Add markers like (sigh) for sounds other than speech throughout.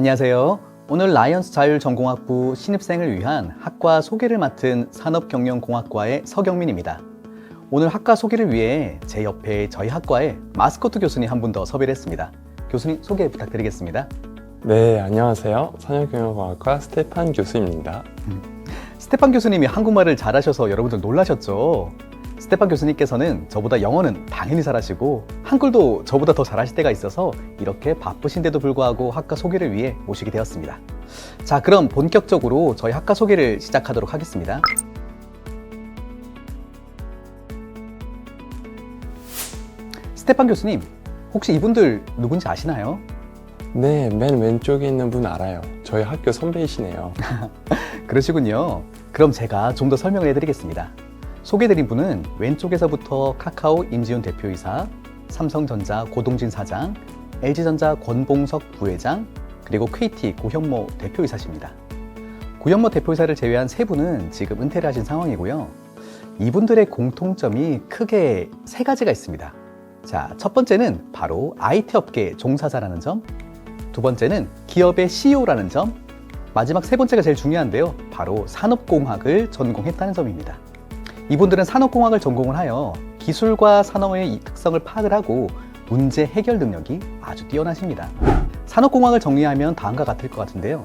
안녕하세요. 오늘 라이언스 자율전공학부 신입생을 위한 학과 소개를 맡은 산업경영공학과의 서경민입니다. 오늘 학과 소개를 위해 제 옆에 저희 학과의 마스코트 교수님 한 분 더 섭외를 했습니다. 교수님 소개 부탁드리겠습니다. 네, 안녕하세요. 산업경영과학과 스테판 교수입니다. 스테판 교수님이 한국말을 잘하셔서 여러분들 놀라셨죠? 스테판 교수님께서는 저보다 영어는 당연히 잘하시고 한글도 저보다 더 잘하실 때가 있어서 이렇게 바쁘신데도 불구하고 학과 소개를 위해 모시게 되었습니다. 자, 그럼 본격적으로 저희 학과 소개를 시작하도록 하겠습니다. 스테판 교수님, 혹시 이분들 누군지 아시나요? 네, 맨 왼쪽에 있는 분 알아요. 저희 학교 선배이시네요. (laughs) 그러시군요. 그럼 제가 좀 더 설명을 해드리겠습니다. 소개드린 분은 왼쪽에서부터 카카오 임지훈 대표이사, 삼성전자 고동진 사장, LG전자 권봉석 부회장, 그리고 KT 고현모 대표이사십니다. 고현모 대표이사를 제외한 세 분은 지금 은퇴를 하신 상황이고요. 이분들의 공통점이 크게 세 가지가 있습니다. 자, 첫 번째는 바로 IT 업계 종사자라는 점, 두 번째는 기업의 CEO라는 점, 마지막 세 번째가 제일 중요한데요. 바로 산업공학을 전공했다는 점입니다. 이분들은 산업공학을 전공을 하여 기술과 산업의 이 특성을 파악을 하고 문제 해결 능력이 아주 뛰어나십니다. 산업공학을 정리하면 다음과 같을 것 같은데요.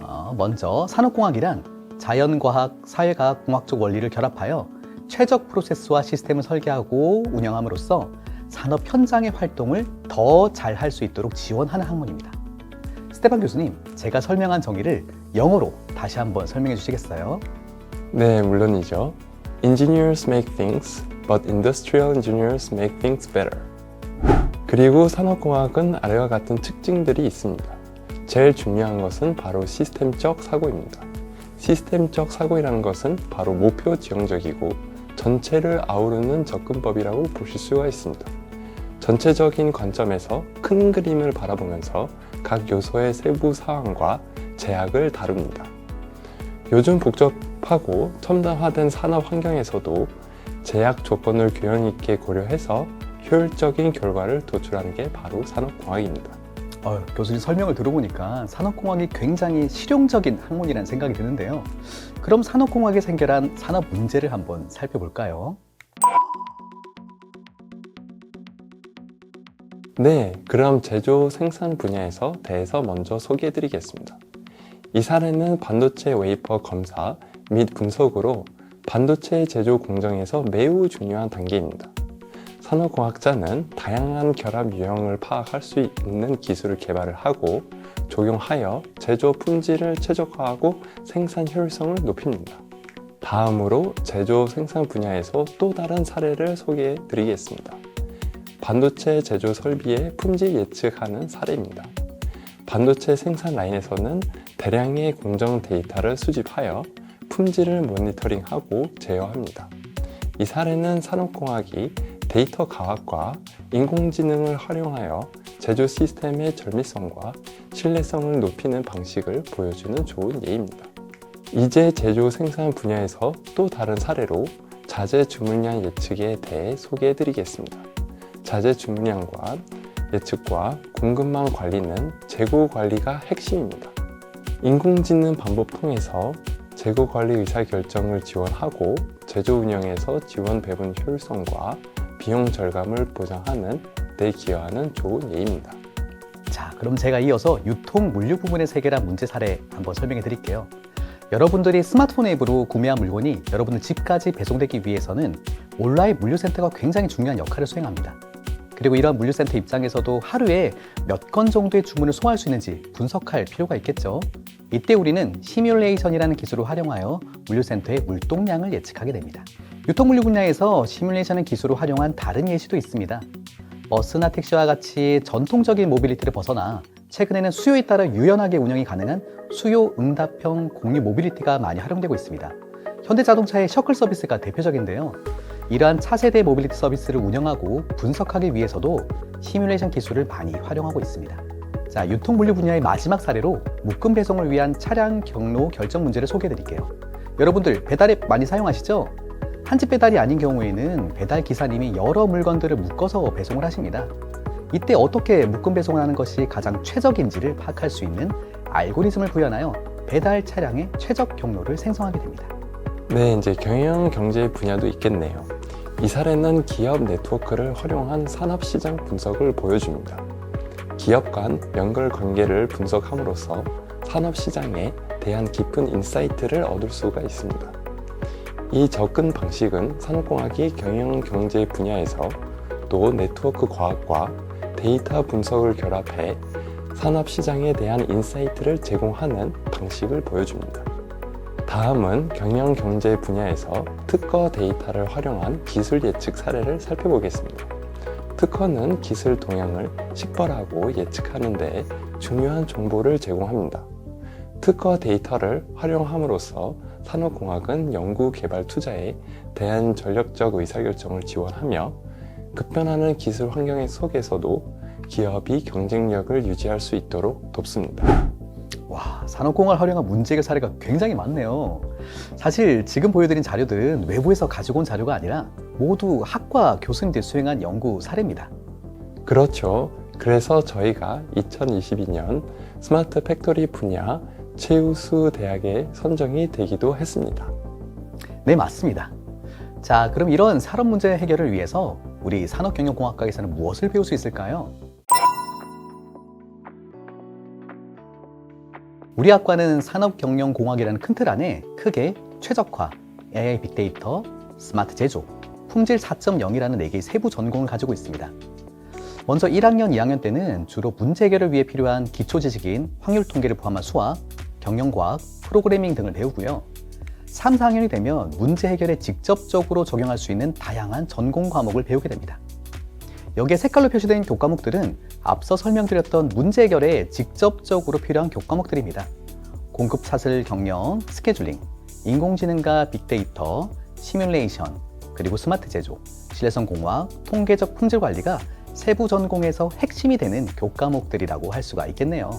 어, 먼저 산업공학이란 자연과학, 사회과학, 공학적 원리를 결합하여 최적 프로세스와 시스템을 설계하고 운영함으로써 산업 현장의 활동을 더 잘 할 수 있도록 지원하는 학문입니다. 스테판 교수님, 제가 설명한 정의를 영어로 다시 한번 설명해 주시겠어요? 네, 물론이죠. Engineers make things, but industrial engineers make things better. 그리고 산업공학은 아래와 같은 특징들이 있습니다. 제일 중요한 것은 바로 시스템적 사고입니다. 시스템적 사고이라는 것은 바로 목표 지향적이고 전체를 아우르는 접근법이라고 보실 수가 있습니다. 전체적인 관점에서 큰 그림을 바라보면서 각 요소의 세부 사항과 제약을 다룹니다. 요즘 복잡 하고 첨단화된 산업 환경에서도 제약 조건을 균형 있게 고려해서 효율적인 결과를 도출하는 게 바로 산업공학입니다. 어, 교수님 설명을 들어보니까 산업공학이 굉장히 실용적인 학문이라는 생각이 드는데요. 그럼 산업공학에 생겨난 산업 문제를 한번 살펴볼까요? 네, 그럼 제조 생산 분야에서 대해서 먼저 소개해 드리겠습니다. 이 사례는 반도체 웨이퍼 검사 및 분석으로 반도체 제조 공정에서 매우 중요한 단계입니다. 산업공학자는 다양한 결합 유형을 파악할 수 있는 기술을 개발을 하고 적용하여 제조 품질을 최적화하고 생산 효율성을 높입니다. 다음으로 제조 생산 분야에서 또 다른 사례를 소개해 드리겠습니다. 반도체 제조 설비의 품질 예측하는 사례입니다. 반도체 생산 라인에서는 대량의 공정 데이터를 수집하여 품질을 모니터링하고 제어합니다. 이 사례는 산업공학이 데이터 과학과 인공지능을 활용하여 제조 시스템의 절밀성과 신뢰성을 높이는 방식을 보여주는 좋은 예입니다. 이제 제조 생산 분야에서 또 다른 사례로 자재 주문량 예측에 대해 소개해 드리겠습니다. 자재 주문량과 예측과 공급망 관리는 재고 관리가 핵심입니다. 인공지능 방법 통해서 재고 관리 의사 결정을 지원하고 제조 운영에서 지원 배분 효율성과 비용 절감을 보장하는 데 기여하는 좋은 예입니다. 자, 그럼 제가 이어서 유통 물류 부분의 세계란 문제 사례 한번 설명해 드릴게요. 여러분들이 스마트폰 앱으로 구매한 물건이 여러분들 집까지 배송되기 위해서는 온라인 물류센터가 굉장히 중요한 역할을 수행합니다. 그리고 이러한 물류센터 입장에서도 하루에 몇 건 정도의 주문을 소화할 수 있는지 분석할 필요가 있겠죠. 이때 우리는 시뮬레이션이라는 기술을 활용하여 물류센터의 물동량을 예측하게 됩니다. 유통물류 분야에서 시뮬레이션의 기술을 활용한 다른 예시도 있습니다. 버스나 택시와 같이 전통적인 모빌리티를 벗어나 최근에는 수요에 따라 유연하게 운영이 가능한 수요 응답형 공유 모빌리티가 많이 활용되고 있습니다. 현대자동차의 셔클 서비스가 대표적인데요. 이러한 차세대 모빌리티 서비스를 운영하고 분석하기 위해서도 시뮬레이션 기술을 많이 활용하고 있습니다. 자, 유통 물류 분야의 마지막 사례로 묶음 배송을 위한 차량 경로 결정 문제를 소개해 드릴게요. 여러분들 배달앱 많이 사용하시죠? 한 집 배달이 아닌 경우에는 배달 기사님이 여러 물건들을 묶어서 배송을 하십니다. 이때 어떻게 묶음 배송을 하는 것이 가장 최적인지를 파악할 수 있는 알고리즘을 구현하여 배달 차량의 최적 경로를 생성하게 됩니다. 네, 이제 경영 경제 분야도 있겠네요. 이 사례는 기업 네트워크를 활용한 산업 시장 분석을 보여줍니다. 기업 간 연결 관계를 분석함으로써 산업 시장에 대한 깊은 인사이트를 얻을 수가 있습니다. 이 접근 방식은 산업공학이 경영 경제 분야에서 또 네트워크 과학과 데이터 분석을 결합해 산업 시장에 대한 인사이트를 제공하는 방식을 보여줍니다. 다음은 경영 경제 분야에서 특허 데이터를 활용한 기술 예측 사례를 살펴보겠습니다. 특허는 기술 동향을 식별하고 예측하는 데 중요한 정보를 제공합니다. 특허 데이터를 활용함으로써 산업공학은 연구 개발 투자에 대한 전략적 의사결정을 지원하며 급변하는 기술 환경 속에서도 기업이 경쟁력을 유지할 수 있도록 돕습니다. 와, 산업공학을 활용한 문제 해결 사례가 굉장히 많네요. 사실 지금 보여드린 자료들은 외부에서 가지고 온 자료가 아니라 모두 학과 교수님들이 수행한 연구 사례입니다. 그렇죠. 그래서 저희가 2022년 스마트 팩토리 분야 최우수 대학에 선정이 되기도 했습니다. 네, 맞습니다. 자, 그럼 이런 산업 문제 해결을 위해서 우리 산업경영공학과에서는 무엇을 배울 수 있을까요? 우리 학과는 산업경영공학이라는 큰 틀 안에 크게 최적화, AI 빅데이터, 스마트 제조, 품질 4.0이라는 4개의 세부 전공을 가지고 있습니다. 먼저 1학년, 2학년 때는 주로 문제 해결을 위해 필요한 기초 지식인 확률 통계를 포함한 수학, 경영과학, 프로그래밍 등을 배우고요. 3, 4학년이 되면 문제 해결에 직접적으로 적용할 수 있는 다양한 전공 과목을 배우게 됩니다. 여기에 색깔로 표시된 교과목들은 앞서 설명드렸던 문제 해결에 직접적으로 필요한 교과목들입니다. 공급 차슬 경영, 스케줄링, 인공지능과 빅데이터, 시뮬레이션, 그리고 스마트 제조, 신뢰성 공학, 통계적 품질 관리가 세부 전공에서 핵심이 되는 교과목들이라고 할 수가 있겠네요.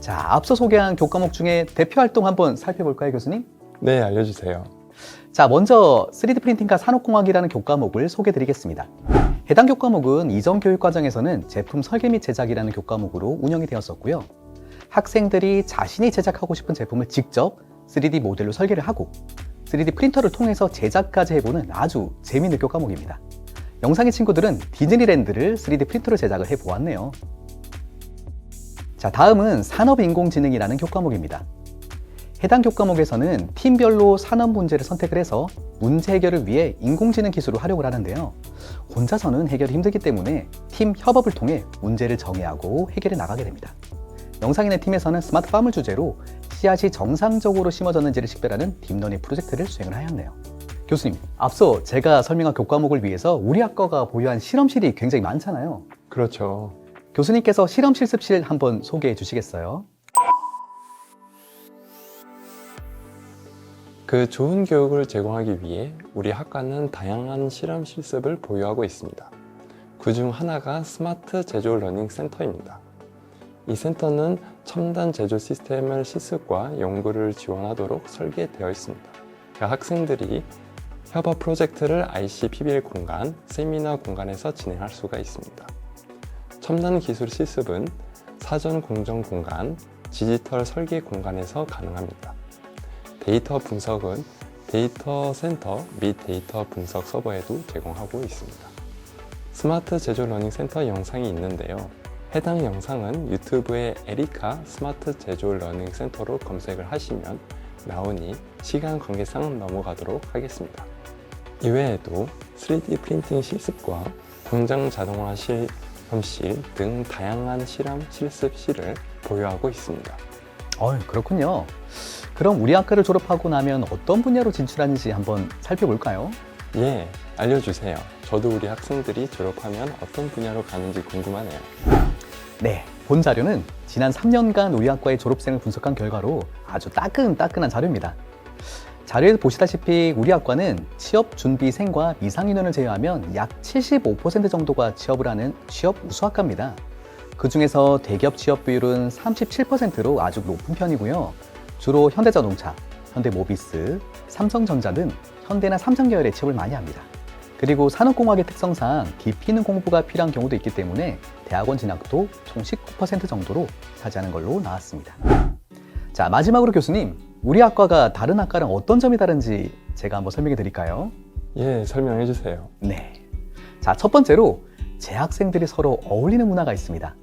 자, 앞서 소개한 교과목 중에 대표 활동 한번 살펴볼까요, 교수님? 네, 알려주세요. 자, 먼저 3D 프린팅과 산업공학이라는 교과목을 소개해 드리겠습니다. 해당 교과목은 이전 교육 과정에서는 제품 설계 및 제작이라는 교과목으로 운영이 되었었고요. 학생들이 자신이 제작하고 싶은 제품을 직접 3D 모델로 설계를 하고 3D 프린터를 통해서 제작까지 해보는 아주 재미있는 교과목입니다. 영상의 친구들은 디즈니랜드를 3D 프린터로 제작을 해보았네요. 자, 다음은 산업인공지능이라는 교과목입니다. 해당 교과목에서는 팀별로 산업 문제를 선택을 해서 문제 해결을 위해 인공지능 기술을 활용을 하는데요. 혼자서는 해결이 힘들기 때문에 팀 협업을 통해 문제를 정의하고 해결해 나가게 됩니다. 영상인의 팀에서는 스마트팜을 주제로 씨앗이 정상적으로 심어졌는지를 식별하는 딥러닝 프로젝트를 수행을 하였네요. 교수님, 앞서 제가 설명한 교과목을 위해서 우리 학과가 보유한 실험실이 굉장히 많잖아요. 그렇죠. 교수님께서 실험 실습실 한번 소개해 주시겠어요? 그 좋은 교육을 제공하기 위해 우리 학과는 다양한 실험 실습을 보유하고 있습니다. 그 중 하나가 스마트 제조 러닝 센터입니다. 이 센터는 첨단 제조 시스템을 실습과 연구를 지원하도록 설계되어 있습니다. 그 학생들이 협업 프로젝트를 IC PBL 공간, 세미나 공간에서 진행할 수가 있습니다. 첨단 기술 실습은 사전 공정 공간, 디지털 설계 공간에서 가능합니다. 데이터 분석은 데이터 센터 및 데이터 분석 서버에도 제공하고 있습니다. 스마트 제조 러닝 센터 영상이 있는데요. 해당 영상은 유튜브에 에리카 스마트 제조 러닝 센터로 검색을 하시면 나오니 시간 관계상 넘어가도록 하겠습니다. 이외에도 3D 프린팅 실습과 공장 자동화 실험실 등 다양한 실험 실습실을 보유하고 있습니다. 어, 그렇군요. 그럼 우리 학과를 졸업하고 나면 어떤 분야로 진출하는지 한번 살펴볼까요? 예, 알려주세요. 저도 우리 학생들이 졸업하면 어떤 분야로 가는지 궁금하네요. 네, 본 자료는 지난 3년간 우리 학과의 졸업생을 분석한 결과로 아주 따끈따끈한 자료입니다. 자료에서 보시다시피 우리 학과는 취업 준비생과 미상인원을 제외하면 약 75% 정도가 취업을 하는 취업 우수학과입니다. 그 중에서 대기업 취업 비율은 37%로 아주 높은 편이고요. 주로 현대자동차, 현대모비스, 삼성전자 등 현대나 삼성 계열의 취업을 많이 합니다. 그리고 산업공학의 특성상 깊이 있는 공부가 필요한 경우도 있기 때문에 대학원 진학도 총 19% 정도로 차지하는 걸로 나왔습니다. 자, 마지막으로 교수님, 우리 학과가 다른 학과랑 어떤 점이 다른지 제가 한번 설명해 드릴까요? 예, 설명해 주세요. 네. 자, 첫 번째로 재학생들이 서로 어울리는 문화가 있습니다.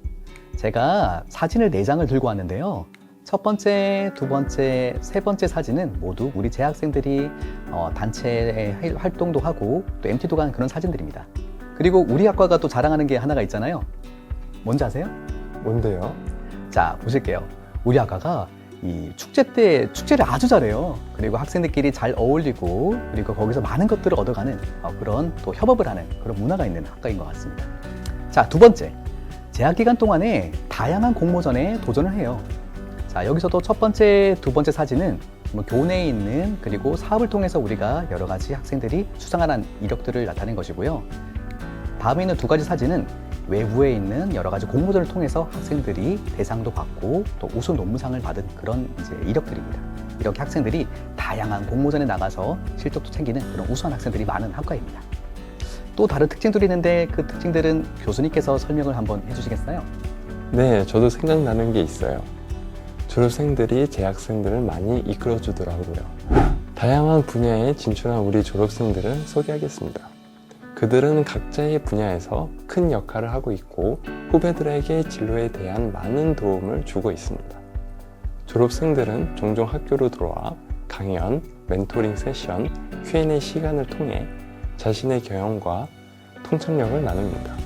제가 사진을 네장을 들고 왔는데요. 첫 번째, 두 번째, 세 번째 사진은 모두 우리 재학생들이 어, 단체 활동도 하고 또 MT도 가는 그런 사진들입니다. 그리고 우리 학과가 또 자랑하는 게 하나가 있잖아요. 뭔지 아세요? 뭔데요? 자, 보실게요. 우리 학과가 이 축제 때 축제를 아주 잘해요. 그리고 학생들끼리 잘 어울리고 그리고 거기서 많은 것들을 얻어가는 어, 그런 또 협업을 하는 그런 문화가 있는 학과인 것 같습니다. 자, 두 번째. 재학 기간 동안에 다양한 공모전에 도전을 해요. 자, 여기서도 첫 번째, 두 번째 사진은 뭐 교내에 있는 그리고 사업을 통해서 우리가 여러 가지 학생들이 수상하는 이력들을 나타낸 것이고요. 다음에 있는 두 가지 사진은 외부에 있는 여러 가지 공모전을 통해서 학생들이 대상도 받고 또 우수 논문상을 받은 그런 이제 이력들입니다. 이렇게 학생들이 다양한 공모전에 나가서 실적도 챙기는 그런 우수한 학생들이 많은 학과입니다. 또 다른 특징들이 있는데 그 특징들은 교수님께서 설명을 한번 해주시겠어요? 네, 저도 생각나는 게 있어요. 졸업생들이 재학생들을 많이 이끌어 주더라고요. 다양한 분야에 진출한 우리 졸업생들을 소개하겠습니다. 그들은 각자의 분야에서 큰 역할을 하고 있고 후배들에게 진로에 대한 많은 도움을 주고 있습니다. 졸업생들은 종종 학교로 돌아와 강연, 멘토링 세션, Q&A 시간을 통해 자신의 경험과 통찰력을 나눕니다.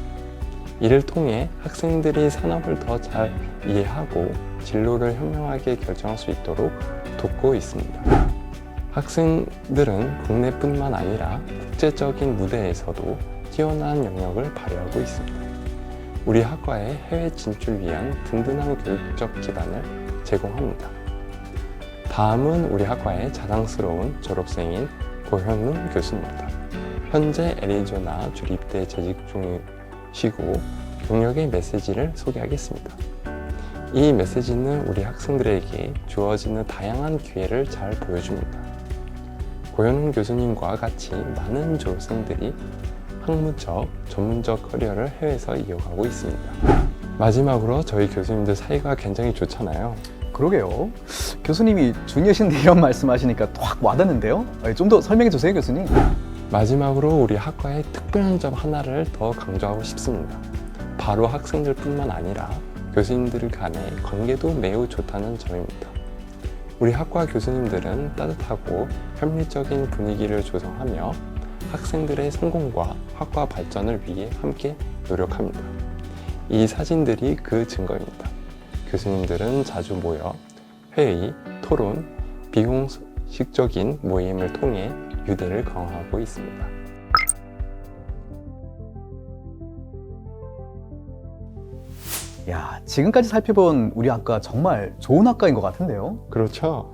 이를 통해 학생들이 산업을 더 잘 이해하고 진로를 현명하게 결정할 수 있도록 돕고 있습니다. 학생들은 국내뿐만 아니라 국제적인 무대에서도 뛰어난 영역을 발휘하고 있습니다. 우리 학과의 해외 진출 위한 든든한 교육적 기반을 제공합니다. 다음은 우리 학과의 자랑스러운 졸업생인 고현웅 교수입니다. 현재 애리조나 주립대 재직 중이 시고 경력의 메시지를 소개하겠습니다. 이 메시지는 우리 학생들에게 주어지는 다양한 기회를 잘 보여줍니다. 고현웅 교수님과 같이 많은 졸업생들이 학문적, 전문적 커리어를 해외에서 이어가고 있습니다. 마지막으로 저희 교수님들 사이가 굉장히 좋잖아요. 그러게요. 교수님이 중요신데 이런 말씀하시니까 확 와닿는데요? 좀 더 설명해 주세요, 교수님. 마지막으로 우리 학과의 특별한 점 하나를 더 강조하고 싶습니다. 바로 학생들 뿐만 아니라 교수님들 간의 관계도 매우 좋다는 점입니다. 우리 학과 교수님들은 따뜻하고 협리적인 분위기를 조성하며 학생들의 성공과 학과 발전을 위해 함께 노력합니다. 이 사진들이 그 증거입니다. 교수님들은 자주 모여 회의, 토론, 비공식적인 모임을 통해 유대를 강화하고 있습니다. 야, 지금까지 살펴본 우리 학과 정말 좋은 학과인 것 같은데요? 그렇죠?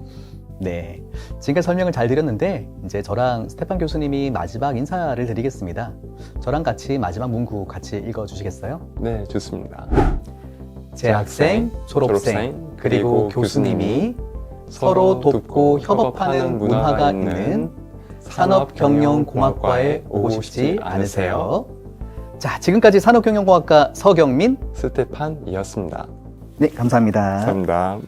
네. 지금까지 설명을 잘 드렸는데, 이제 저랑 스테판 교수님이 마지막 인사를 드리겠습니다. 저랑 같이 마지막 문구 같이 읽어 주시겠어요? 네, 좋습니다. 재학생, 졸업생, 그리고 교수님이 서로 돕고 협업하는 문화가 있는 산업경영공학과에 오고 싶지 않으세요? 자, 지금까지 산업경영공학과 서경민. 스테판이었습니다. 네, 감사합니다. 감사합니다.